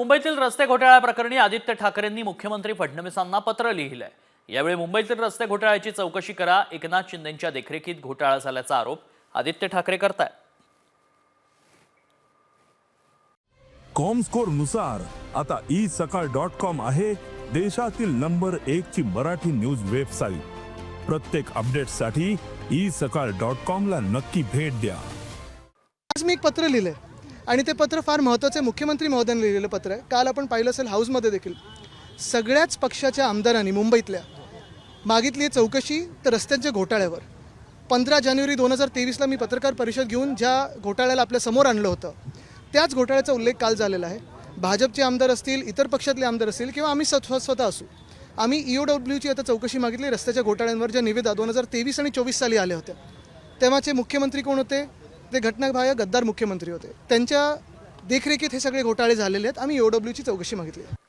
मुंबईतील रस्ते घोटाळ्याप्रकरणी आदित्य ठाकरेंनी मुख्यमंत्री फडणवीसांना पत्र लिहिलंय. यावेळी मुंबईतील रस्ते घोटाळ्याची चौकशी करा एकनाथ शिंदेंच्या देखरेखीत घोटाळा झाल्याचा आरोप आदित्य ठाकरे करतायत. कॉमस्कोरनुसार आता ई सकाळ डॉट कॉम आहे देशातील नंबर एक ची मराठी न्यूज वेबसाईट. प्रत्येक अपडेटसाठी ई सकाळ डॉट कॉम ला नक्की भेट द्या. आज मी एक पत्र लिहिलं आहे आणि ते पत्र फार महत्त्वाचं आहे. मुख्यमंत्री महोदयांनी लिहिलेलं पत्र आहे. काल आपण पाहिलं असेल हाऊसमध्ये देखील. सगळ्याच पक्षाच्या आमदारांनी मुंबईतल्या मागितली आहे चौकशी तर रस्त्यांच्या घोटाळ्यावर. पंधरा जानेवारी दोन हजार तेवीसला मी पत्रकार परिषद घेऊन ज्या घोटाळ्याला आपल्यासमोर आणलं होतं त्याच घोटाळ्याचा उल्लेख काल झालेला आहे. भाजपचे आमदार असतील इतर पक्षातले आमदार असतील किंवा आम्ही स्वतः स्वतः असू. आम्ही ई ओ डब्ल्यूची आता चौकशी मागितली रस्त्याच्या घोटाळ्यांवर ज्या निवेदा दोन हजार तेवीस आणि चोवीस साली आल्या होत्या. तेव्हाचे मुख्यमंत्री कोण होते? ते घटनाबाह्य गद्दार मुख्यमंत्री होते. त्यांच्या देखरेखीत हे सगळे घोटाळे झालेले आहेत. आम्ही ओ डब्ल्यूची चौकशी मागितली आहे.